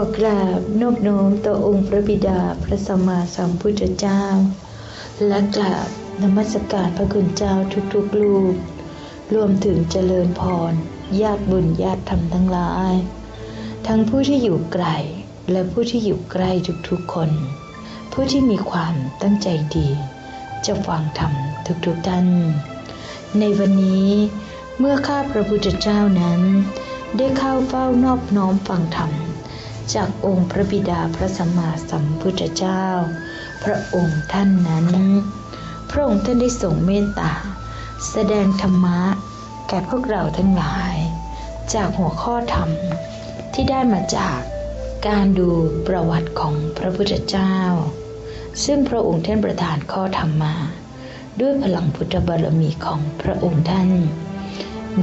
อกราบนอบน้อมต่อองค์พระบิดาพระสัมมาสัมพุทธเจ้า และกราบนมัสการพระคุณเจ้าทุกๆลูกรวมถึงเจริญพรญาติบุญญาติธรรมทั้งหลาย ทั้งผู้ที่อยู่ไกลและผู้ที่อยู่ใกล้ทุกๆคน ผู้ที่มีความตั้งใจดี จะฟังธรรมทุกๆท่าน ในวันนี้เมื่อข้าพระพุทธเจ้านั้น ได้เข้าเฝ้านอบน้อมฟังธรรม จากองค์พระบิดาพระสัมมาสัมพุทธเจ้า พระองค์ท่านนั้น พระองค์ท่านได้ทรงเมตตา แสดงธรรมะแก่พวกเราทั้งหลาย จากหัวข้อธรรมที่ได้มาจากการดูประวัติของพระพุทธเจ้า ซึ่งพระองค์ท่านประทานข้อธรรมมาด้วยพลังพุทธบารมีของพระองค์ท่าน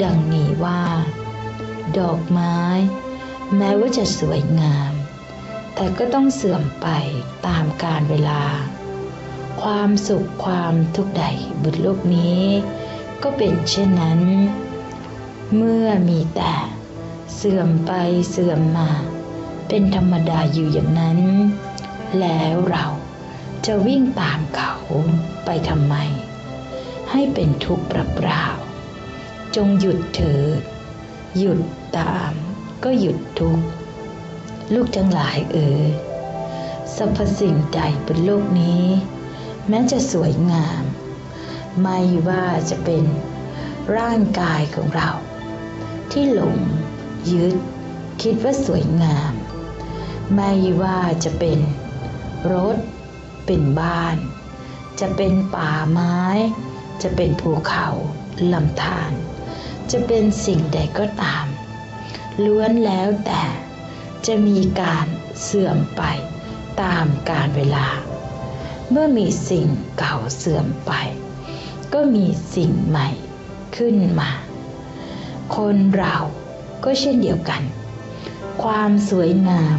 ดังนี้ว่า ดอกไม้ แม้ว่าจะสวยงาม แต่ก็ต้องเสื่อมไปตามกาลเวลา ความสุขความทุกข์ใดบนโลกนี้ ก็เป็นเช่นนั้น เมื่อมีแต่เสื่อมไปเสื่อมมา เป็นธรรมดาอยู่อย่างนั้น แล้วเราจะวิ่งตามเขาไปทำไม ให้เป็นทุกข์เปล่าๆจงหยุดเถิดหยุดตาม ก็หยุดทุกข์ ลูกทั้งหลายเอ๋ยสรรพสิ่งใดบนโลกนี้ แม้จะสวยงาม ไม่ว่าจะเป็นร่างกายของเรา ที่หลงยึด คิดว่าสวยงาม ไม่ว่าจะเป็นรถ เป็นบ้าน จะเป็นป่าไม้ จะเป็นภูเขาลำธารจะเป็นสิ่งใดก็ตาม ล้วนแล้วแต่จะมีการเสื่อมไปตามกาลเวลา เมื่อมีสิ่งเก่าเสื่อมไป ก็มีสิ่งใหม่ขึ้นมา คนเราก็เช่นเดียวกัน ความสวยงาม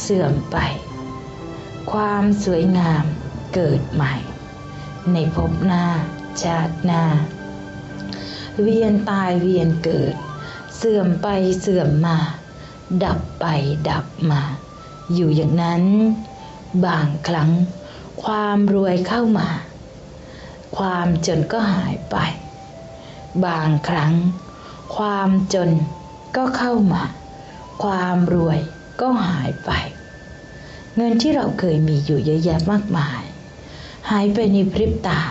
เสื่อมไป ความสวยงามเกิดใหม่ ในภพหน้าชาติหน้า เวียนตายเวียนเกิด เสื่อมไปเสื่อมมา ดับไปดับมา อยู่อย่างนั้น บางครั้ง ความรวยเข้ามา ความจนก็หายไป บางครั้ง ความจนก็เข้ามา ความรวยก็หายไป เงินที่เราเคยมีอยู่เยอะแยะมากมาย หายไปในพริบตา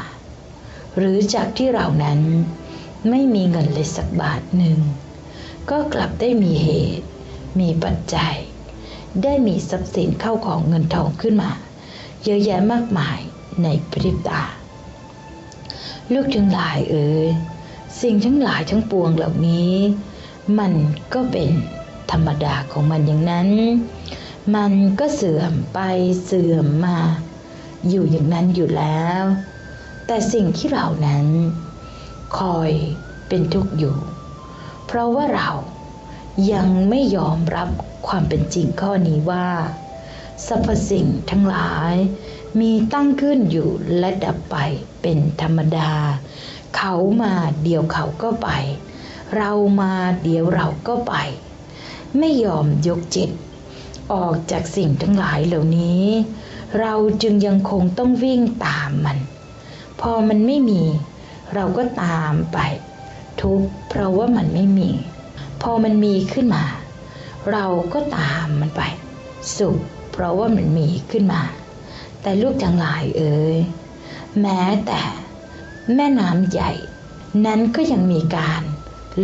หรือจากที่เรานั้นไม่มีเงินเลยสักบาทหนึ่ง ก็กลับได้มีเหตุ มีปัจจัย ได้มีทรัพย์สินเข้าของเงินทองขึ้นมา เยอะแยะมากมายในพริบตา ลูกทั้งหลายเอ๋ยสิ่งทั้งหลายทั้งปวงเหล่านี้ มันก็เป็นธรรมดาของมันอย่างนั้น มันก็เสื่อมไปเสื่อมมา อยู่อย่างนั้นอยู่แล้ว แต่สิ่งที่เรานั้น คอยเป็นทุกข์อยู่ เพราะว่าเรายังไม่ยอมรับความเป็นจริงข้อนี้ว่าสรรพสิ่งทั้งหลาย มีตั้งขึ้นอยู่และดับไปเป็นธรรมดา เขามาเดี๋ยวเขาก็ไป เรามาเดี๋ยวเราก็ไป ไม่ยอมยกจิต ออกจากสิ่งทั้งหลายเหล่านี้ เราจึงยังคงต้องวิ่งตามมัน พอมันไม่มี เราก็ตามไป ทุกข์เพราะว่ามันไม่มี พอมันมีขึ้นมา เราก็ตามมันไป สุข เพราะว่ามันมีขึ้นมา แต่ลูกทั้งหลายเอ่ยแม้แต่แม่น้ำใหญ่ นั้นก็ยังมีการ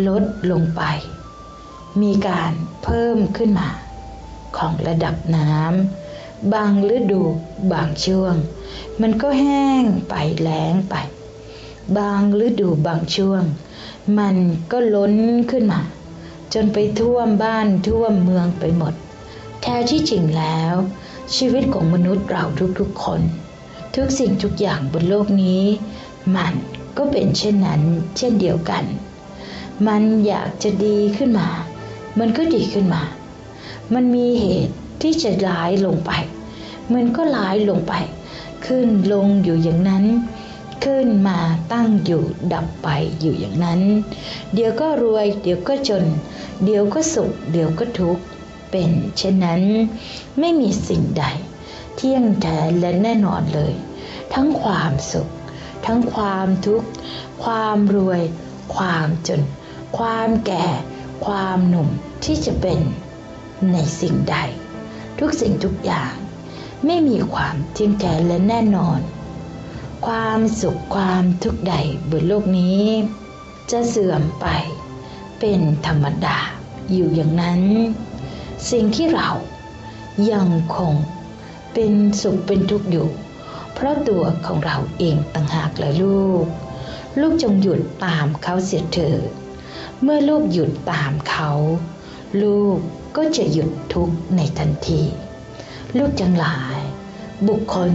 ลดลงไป มีการเพิ่มขึ้นมา ของระดับน้ำบางฤดูบางช่วง มันก็แห้งไปแล้งไป บางฤดูบางช่วง มันก็ล้นขึ้นมา จนไปท่วมบ้านท่วมเมืองไปหมด แท้ที่จริงแล้ว ชีวิตของมนุษย์เราทุกๆคน ทุกสิ่งทุกอย่างบนโลกนี้ มันก็เป็นเช่นนั้น เช่นเดียวกัน มันอยากจะดีขึ้นมา มันก็ดีขึ้นมา มันมีเหตุที่จะร้ายลงไป มันก็ร้ายลงไป ขึ้นลงอยู่อย่างนั้น ขึ้นมาตั้งอยู่ดับไปอยู่อย่างนั้น เดี๋ยวก็รวย เดี๋ยวก็จน เดี๋ยวก็สุข เดี๋ยวก็ทุกข์เป็นเช่นนั้น ไม่มีสิ่งใด เที่ยงแท้และแน่นอนเลย ทั้งความสุข ทั้งความทุกข์ ความรวย ความจน ความแก่ ความหนุ่มที่จะเป็นในสิ่งใด ทุกสิ่งทุกอย่าง ไม่มีความเที่ยงแท้และแน่นอน ความสุขความทุกข์ใดบนโลกนี้ จะเสื่อมไปเป็นธรรมดาอยู่อย่างนั้น สิ่งที่เรายังคงเป็นสุขเป็นทุกข์อยู่ เพราะตัวของเราเองต่างหากเลยลูก ลูกจงหยุดตามเขาเสียเถิดเมื่อลูกหยุดตามเขา ลูกก็จะหยุดทุกข์ในทันที ลูกจังหลาย บุคคล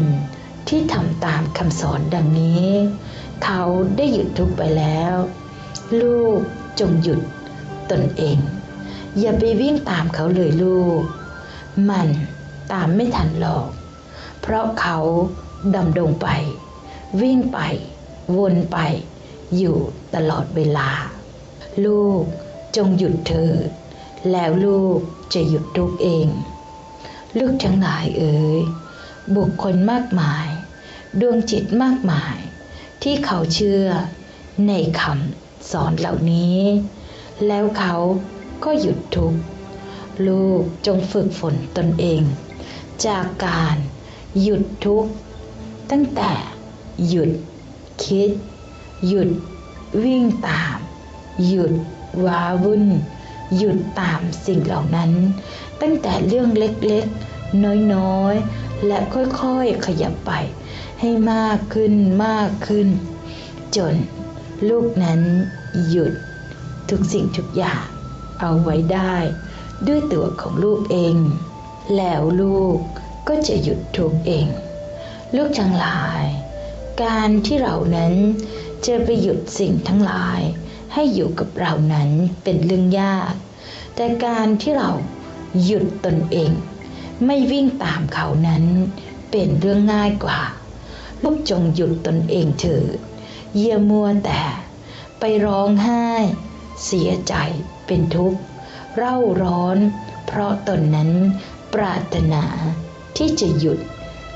ที่ทำตามคำสอนดังนี้ เขาได้หยุดทุกไปแล้ว ลูกจงหยุดตนเอง อย่าไปวิ่งตามเขาเลยลูก มันตามไม่ทันหรอก เพราะเขาดำดงไป วิ่งไป วนไป อยู่ตลอดเวลา ลูกจงหยุดเถิดแล้วลูกจะหยุดทุกเอง ลูกทั้งหลายเอ๋ยบุคคลมากมาย ดวงจิตมากมาย ที่เขาเชื่อในคำสอนเหล่านี้ แล้วเขาก็หยุดทุกข์ลูกจงฝึกฝนตนเอง จากการหยุดทุกข์ตั้งแต่หยุดคิด หยุดวิ่งตาม หยุดว้าวุ่น หยุดตามสิ่งเหล่านั้น ตั้งแต่เรื่องเล็กๆ น้อยๆ และค่อยๆ ขยับไป ให้มากขึ้นมากขึ้น จนลูกนั้นหยุดทุกสิ่งทุกอย่างเอาไว้ได้ ด้วยตัวของลูกเอง แล้วลูกก็จะหยุดทุกเอง ลูกทั้งหลาย การที่เรานั้นจะไปหยุดสิ่งทั้งหลาย ให้อยู่กับเรานั้นเป็นเรื่องยาก แต่การที่เราหยุดตนเอง ไม่วิ่งตามเขานั้นเป็นเรื่องง่ายกว่า ลูกจงหยุดตนเองเถิดเยี่ยมัวแต่ ไปร้องไห้ เสียใจเป็นทุกข์เร่าร้อน เพราะตนนั้นปรารถนาที่จะหยุด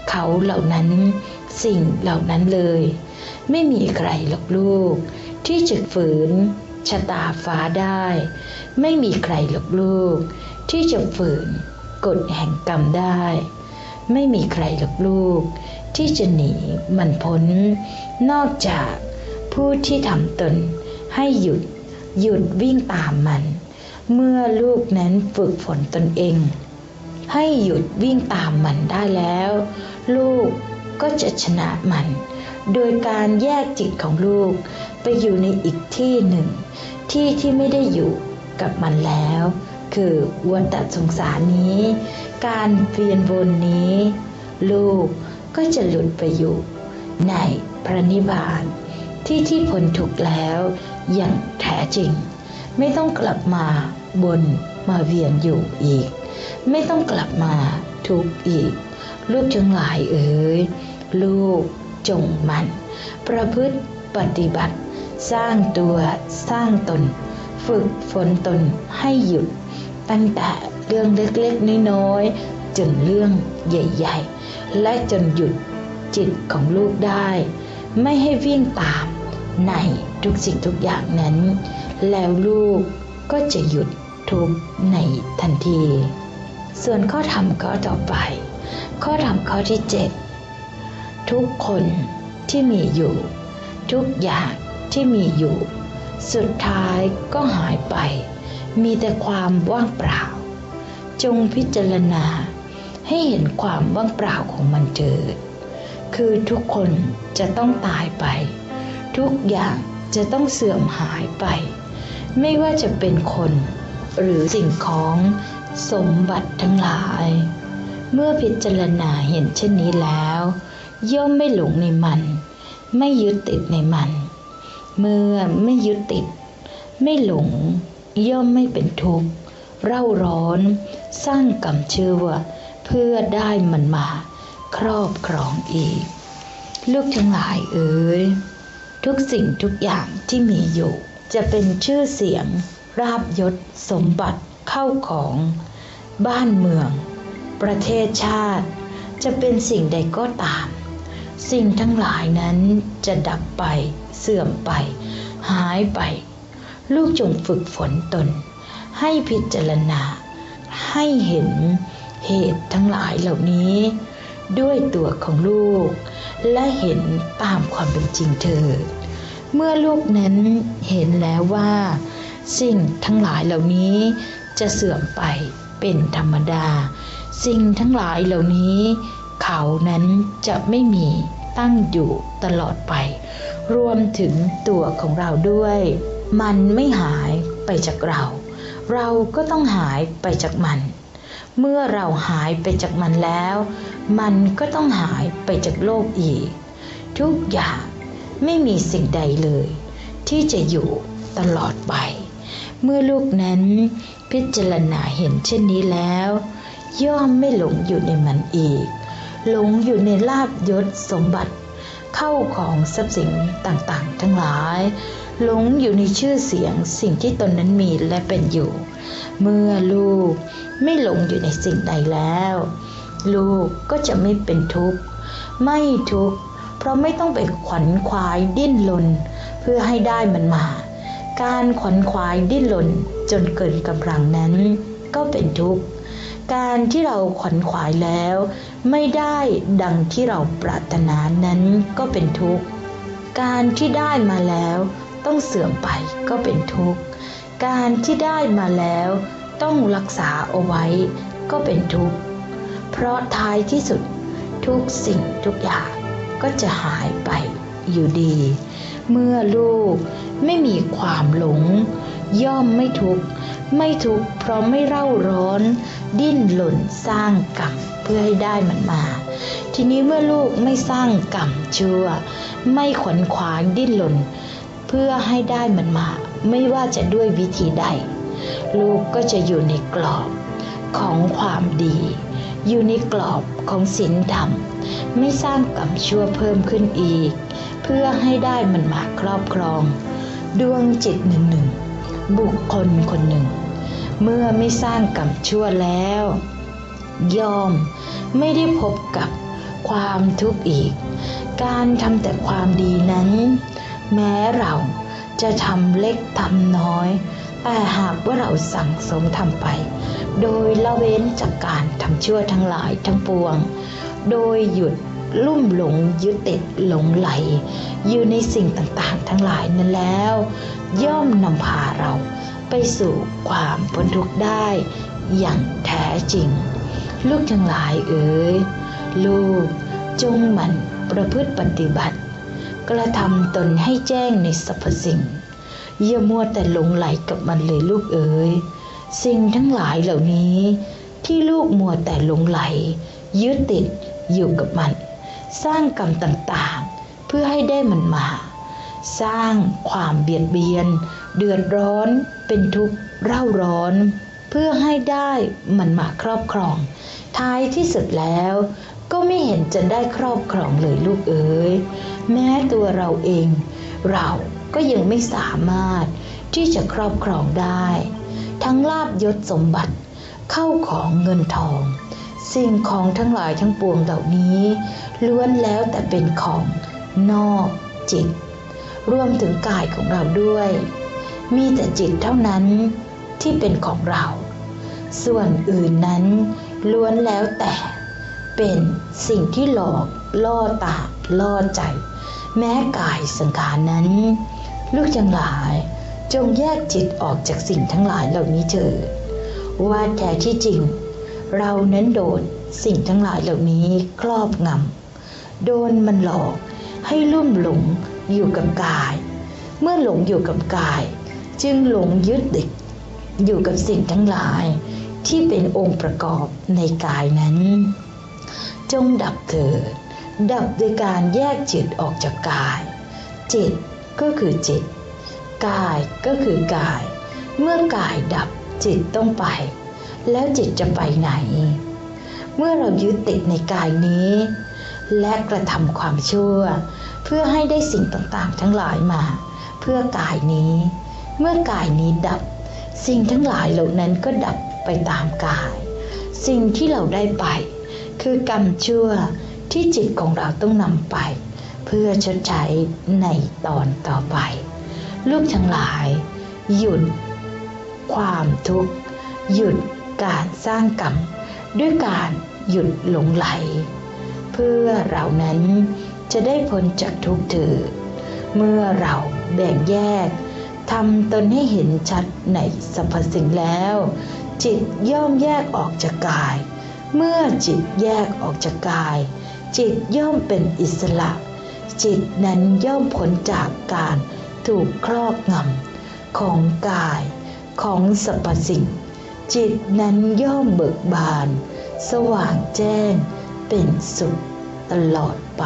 เขาเหล่านั้นสิ่งเหล่านั้นเลย ไม่มีใครหรอกลูก ที่จะฝืนชะตาฟ้าได้ ไม่มีใครหรอกลูก ที่จะฝืนกฎแห่งกรรมได้ ไม่มีใครหรอกลูก ที่จะหนีมันพ้น นอกจากผู้ที่ทำตนให้หยุดหยุดวิ่งตามมัน เมื่อลูกนั้นฝึกฝนตนเอง ให้หยุดวิ่งตามมันได้แล้ว ลูกก็จะชนะมัน โดยการแยกจิตของลูกไปอยู่ในอีกที่หนึ่ง ที่ที่ไม่ได้อยู่กับมันแล้ว คือวัฏสงสารนี้ การเวียนวนนี้ ลูก ก็จะหลุดไปอยู่ในพระนิพพานที่ที่พ้นทุกข์แล้วอย่างแท้จริง ไม่ต้องกลับมาบนมาเวียนอยู่อีก ไม่ต้องกลับมาทุกข์อีก ลูกทั้งหลายเอ๋ยลูกจงมัน ประพฤติปฏิบัติ สร้างตัวสร้างตน ฝึกฝนตนให้หยุด ตั้งแต่เรื่องเล็กๆน้อยๆ จนเรื่องใหญ่ๆ และจนหยุดจิตของลูกได้ ไม่ให้วิ่งตามในทุกสิ่งทุกอย่างนั้น แล้วลูกก็จะหยุดทุกในทันที ส่วนข้อธรรมข้อต่อไป ข้อธรรมข้อที่เจ็ดทุกคนที่มีอยู่ ทุกอย่างที่มีอยู่ สุดท้ายก็หายไป มีแต่ความว่างเปล่า จงพิจารณา ให้เห็นความว่างเปล่าของมันเถิด คือทุกคนจะต้องตายไป ทุกอย่างจะต้องเสื่อมหายไป ไม่ว่าจะเป็นคน หรือสิ่งของสมบัติทั้งหลาย เมื่อพิจารณาเห็นเช่นนี้แล้ว ย่อมไม่หลงในมัน ไม่ยึดติดในมัน เมื่อไม่ยึดติด ไม่หลง ย่อมไม่เป็นทุกข์เร่าร้อน สร้างกรรมเชื่อเพื่อได้มันมา ครอบครองอีก ลูกทั้งหลายเอ๋ยทุกสิ่งทุกอย่างที่มีอยู่ จะเป็นชื่อเสียง ราบยศ สมบัติเข้าของ บ้านเมือง ประเทศชาติ จะเป็นสิ่งใดก็ตาม สิ่งทั้งหลายนั้นจะดับไป เสื่อมไป หายไป ลูกจงฝึกฝนตน ให้พิจารณา ให้เห็น เหตุทั้งหลายเหล่านี้ ด้วยตัวของลูก และเห็นตามความเป็นจริงเถิดเมื่อลูกนั้นเห็นแล้วว่า สิ่งทั้งหลายเหล่านี้จะเสื่อมไปเป็นธรรมดา สิ่งทั้งหลายเหล่านี้ เขานั้นจะไม่มีตั้งอยู่ตลอดไป รวมถึงตัวของเราด้วย มันไม่หายไปจากเรา เราก็ต้องหายไปจากมัน เมื่อเราหายไปจากมันแล้ว มันก็ต้องหายไปจากโลกอีก ทุกอย่างไม่มีสิ่งใดเลย ที่จะอยู่ตลอดไป เมื่อลูกนั้นพิจารณาเห็นเช่นนี้แล้ว ย่อมไม่หลงอยู่ในมันอีก หลงอยู่ในลาบยศสมบัติ เข้าของทรัพย์สินต่างๆ ทั้งหลาย หลงอยู่ในชื่อเสียงสิ่งที่ตนนั้นมีและเป็นอยู่ เมื่อลูกไม่หลงอยู่ในสิ่งใดแล้ว ลูกก็จะไม่เป็นทุกข์ไม่ทุกข์เพราะไม่ต้องไปขวัญควายดิ้นรนเพื่อให้ได้มันมา การขวัญควายดิ้นรนจนเกินกำลังนั้น ก็เป็นทุกข์การที่เราขวัญขวายแล้ว ไม่ได้ดังที่เราปรารถนานั้นก็เป็นทุกข์ การที่ได้มาแล้ว ต้องเสื่อมไปก็เป็นทุกข์ การที่ได้มาแล้ว ต้องรักษาเอาไว้ ก็เป็นทุกข์ เพราะท้ายที่สุดทุกสิ่งทุกอย่างก็จะหายไปอยู่ดี เมื่อลูกไม่มีความหลง ย่อมไม่ทุกข์ไม่ทุกข์เพราะไม่เร่าร้อน ดิ้นหล่นสร้างกรรมเพื่อให้ได้มันมา ทีนี้เมื่อลูกไม่สร้างกรรมชั่ว ไม่ขวนขวายดิ้นหล่น เพื่อให้ได้มันมา ไม่ว่าจะด้วยวิธีใด ลูกก็จะอยู่ในกรอบของความดี อยู่ในกรอบของศีลธรรม ไม่สร้างกรรมชั่วเพิ่มขึ้นอีก เพื่อให้ได้มันมาครอบครอง ดวงจิตหนึ่งหนึ่งบุคคลคนหนึ่ง เมื่อไม่สร้างกรรมชั่วแล้ว ยอมไม่ได้พบกับความทุกข์อีก การทำแต่ความดีนั้น แม้เรา จะทำเล็กทำน้อย แต่หากว่าเราสั่งสมทำไป โดยละเว้นจากการทำชั่วทั้งหลายทั้งปวง โดยหยุดลุ่มหลงยึดติดหลงไหล อยู่ในสิ่งต่างๆ ทั้งหลายนั้นแล้ว ย่อมนำพาเราไปสู่ความพ้นทุกข์ได้ อย่างแท้จริง ลูกทั้งหลายเอ๋ยลูกจงหมั่นประพฤติปฏิบัติ กระทำตนให้แจ้งในสรรพสิ่งอย่ามัวแต่หลงไหลกับมันเลยลูกเอ๋ยสิ่งทั้งหลายเหล่านี้ ที่ลูกมัวแต่หลงไหล ยึดติดอยู่กับมัน สร้างกรรมต่างๆ เพื่อให้ได้มันมา สร้างความเบียดเบียน เดือดร้อนเป็นทุกข์เร่าร้อน เพื่อให้ได้มันมาครอบครอง ท้ายที่สุดแล้ว ก็ไม่เห็นจะได้ครอบครองเลยลูกเอ๋ยแม้ตัวเราเอง เราก็ยังไม่สามารถที่จะครอบครองได้ ทั้งลาบยศสมบัติเข้าของเงินทอง สิ่งของทั้งหลายทั้งปวงเหล่านี้ ล้วนแล้วแต่เป็นของนอกจิต รวมถึงกายของเราด้วย มีแต่จิตเท่านั้นที่เป็นของเรา ส่วนอื่นนั้นล้วนแล้วแต่ เป็นสิ่งที่หลอกล่อตาล่อใจ แม้กายสังขารนั้น ลูกจังหลาย จงแยกจิตออกจากสิ่งทั้งหลายเหล่านี้เถิดว่าแท้ที่จริง เรานั้นโดนสิ่งทั้งหลายเหล่านี้ครอบงำโดนมันหลอกให้ลุ่มหลงอยู่กับกาย เมื่อหลงอยู่กับกาย จึงหลงยึดติดอยู่กับสิ่งทั้งหลายที่เป็นองค์ประกอบในกายนั้น จงดับเถิด ดับโดยการแยกจิตออกจากกาย จิตก็คือจิต กายก็คือกาย เมื่อกายดับจิตต้องไป แล้วจิตจะไปไหน เมื่อเรายึดติดในกายนี้ และกระทำความชั่ว เพื่อให้ได้สิ่งต่างๆ ทั้งหลายมา เพื่อกายนี้ เมื่อกายนี้ดับ สิ่งทั้งหลายเหล่านั้นก็ดับไปตามกาย สิ่งที่เราได้ไป คือกรรมชั่วที่จิตของเราต้องนำไป เพื่อชดใช้ในตอนต่อไป ลูกทั้งหลาย หยุด ความทุกข์ หยุดการสร้างกรรม ด้วยการหยุดหลงไหล เพื่อเรานั้นจะได้พ้นจากทุกข์เถิดเมื่อเราแบ่งแยกทำตนให้เห็นชัดในสรรพสิ่งแล้ว จิตย่อมแยกออกจากกาย เมื่อจิตแยกออกจากกาย จิตย่อมเป็นอิสระ จิตนั้นย่อมพ้นจากการถูกครอบงำของกายของสรรพสิ่ง จิตนั้นย่อมเบิกบาน สว่างแจ้งเป็นสุขตลอดไป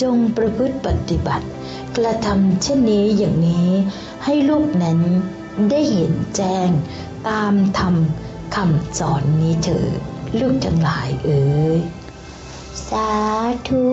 จงประพฤติปฏิบัติ กระทำเช่นนี้อย่างนี้ให้ลูกนั้นได้เห็นแจ้งตามธรรมคำสอนนี้เถิด ลูกจังหลายเอ๋ยสาธุ